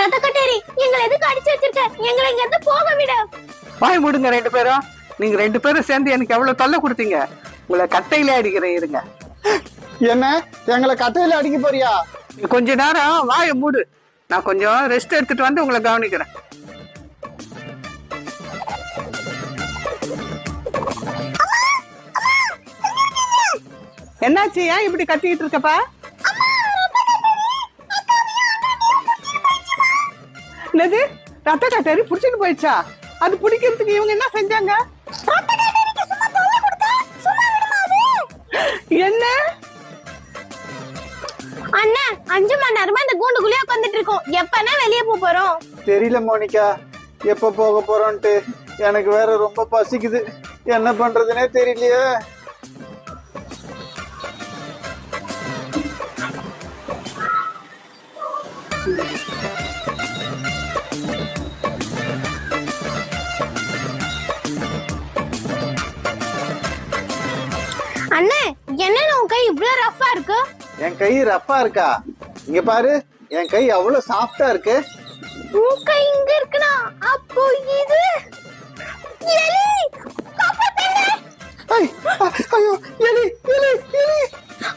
ரத்த கட்டேரி எங்களை எதுக்கு அடிச்சு வச்சிருக்க? எங்களை இங்க இருந்து போக விடு. வாய் மூடுங்க ரெண்டு பேரும். நீங்க ரெண்டு பேரும் சேர்ந்து எனக்கு எவ்வளவு தொல்லை கொடுத்தீங்க? உங்களை கட்டையிலே அடிக்கிறேன் இருங்க. என்ன? எங்களை கட்டையில அடிக்க போறியா? கொஞ்ச நேரம் வாயை மூடு. நான் கொஞ்சம் ரெஸ்ட் எடுத்துட்டு வந்து உங்களை கவனிக்கிறேன். என்னாச்சு? ஏன் இப்படி கத்திக்கிட்டு இருக்கப்பா? என்னது? ரத்த கட்டரி புடிச்சிட்டு போயிடுச்சா? அது பிடிக்கிறதுக்கு இவங்க என்ன செஞ்சாங்க? என்ன? அண்ணா அஞ்சு மணி நேரமா இந்த கூண்டுக்குள்ளேயே உட்காந்துட்டு இருக்கோம். எப்பனா வெளியே போக போறோம். தெரியல மோனிகா. எப்ப போக போறோன்ட்டு எனக்கு வேற ரொம்ப பசிக்குது. என்ன பண்றதுனே தெரியலையே. அண்ணே என்ன உன் கை இவ்ளோ ரஃபா இருக்கு? என் கை ரப்பா இருக்கா? இங்க பாரு என் கை அவ்வளவு சாஃப்டா இருக்கு. உன் கை இங்க இருக்குனா அப்போ இது எலி! காப்பாத்துங்க! ஐயோ எலி எலி எலி!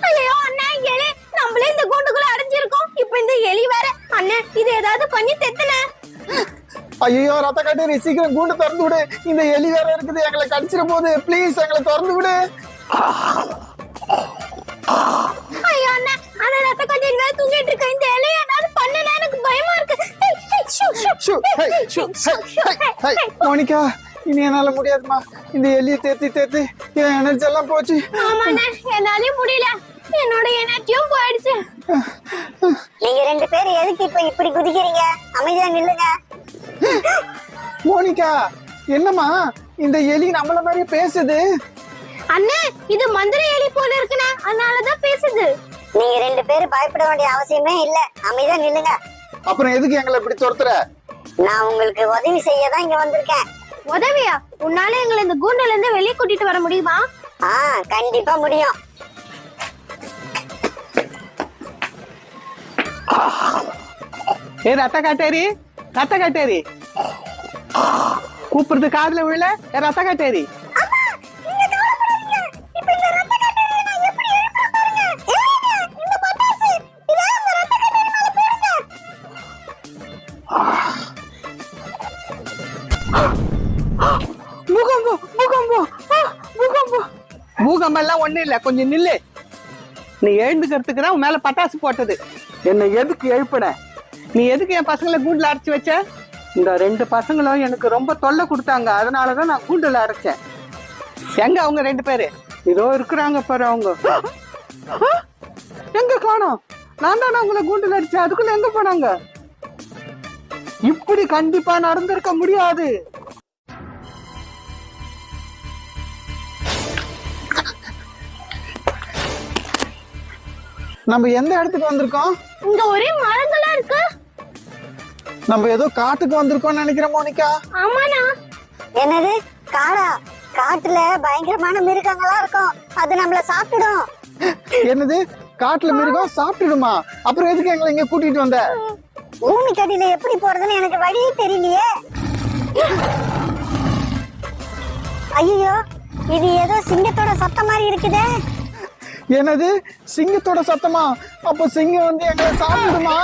ஐயோ அண்ணா எலி! நம்மளே இந்த கூண்டுக்குள்ள அடைஞ்சிருக்கோம். இப்போ இந்த எலி வேற. அண்ணே இது ஏதாவது பண்ணி தெத்துன ஐயோ ரத்த கட்டேரி சீக்கிரம் கூண்டு திறந்து விடு. இந்த எலி வேற இருக்குது. எங்களை கடிச்சிட போகுது. ப்ளீஸ் எங்களை திறந்து விடு. மோனிகா இனி என்னால முடியாதுமா இந்த எலியை தேத்தி தேத்தி என் எனர்ஜி எல்லாம் போச்சு. என்னாலயும் முடியல. என்னோட எனர்ஜியும் போயிடுச்சு. நீங்க ரெண்டு பேரும் எதுக்கு இப்ப இப்படி குதிக்கிறீங்க? அமைதியா நில்லுங்க. மோனிகா என்னம்மா? இந்த எலி நம்மள மாதிரி பேசுது. அண்ணே இது மந்திர எலி போல இருக்குண்ணே. அதனாலதான் பேசுது. நீங்க ரெண்டு பேரும் பயப்பட வேண்டிய அவசியமே இல்ல. அமைதியா நில்லுங்க. அப்புறம் எதுக்கு எங்களை இப்படி துரத்துற? நான் உங்களுக்கு உதவி செய்ய தான் இங்க வந்திருக்கேன். உதவியா? உன்னால எங்களை இந்த கூண்டுல இருந்து வெளியே கூட்டிட்டு வர முடியுமா? ஆ கண்டிப்பா முடியும். ஏ ரத்த கட்டேரி? ரத்த கட்டேரி? கூப்பிடுறது காதுல விழல? ஏ ரத்த கட்டேரி? பூகம்பம் பூகம்பம் பூகம்பம் பூகம்பம் எல்லாம் ஒண்ணும் இல்ல. கொஞ்சம் நில்லு. நீ எழுந்துக்கிறதுக்கு தான் மேல பட்டாசு போட்டது. என்னை எதுக்கு எழுப்பின? நீ எதுக்கு என் பசங்களை கூண்டுல அடைச்சு வச்ச? இந்த ரெண்டு பசங்களும் எனக்கு ரொம்ப தொல்லை கொடுத்தாங்க. அதனாலதான் நான் கூண்டுல அடைச்சேன். எங்க அவங்க ரெண்டு பேரு? இதோ இருக்கிறாங்க பாரு அவங்க. எங்க காணோம்? நான் தானே அவங்கள கூண்டுல அடிச்சேன். அதுக்குள்ள எங்க போனாங்க? இப்படி கண்டிப்பா நடந்திருக்க முடியாது. நம்ம எந்த இடத்துக்கு வந்திருக்கோம்? இங்க ஒரே மரங்களா இருக்கு. நம்ம ஏதோ காட்டுக்கு வந்திருக்கோம்னு நினைக்கிறேன் மோனிகா. ஆமாண்ணா. என்னது? காடா? காட்டுல பயங்கரமான மிருகங்களா இருக்கும். அது நம்மள சாப்பிடும். என்னது? காட்டுல மிருகம் சாப்பிட்டுடுமா அப்புறம் எதுக்கு எங்களை இங்க கூட்டிட்டு வந்த? பூமி கடியில எப்படி போறதுன்னு எனக்கு வழியே தெரியலையே. ஐயோ இது ஏதோ சிங்கத்தோட சத்தம் மாதிரி இருக்குதே. என்னது சிங்கத்தோட சத்தமா? அப்போ சிங்கம் வந்து எங்களை சாப்பிடுமா?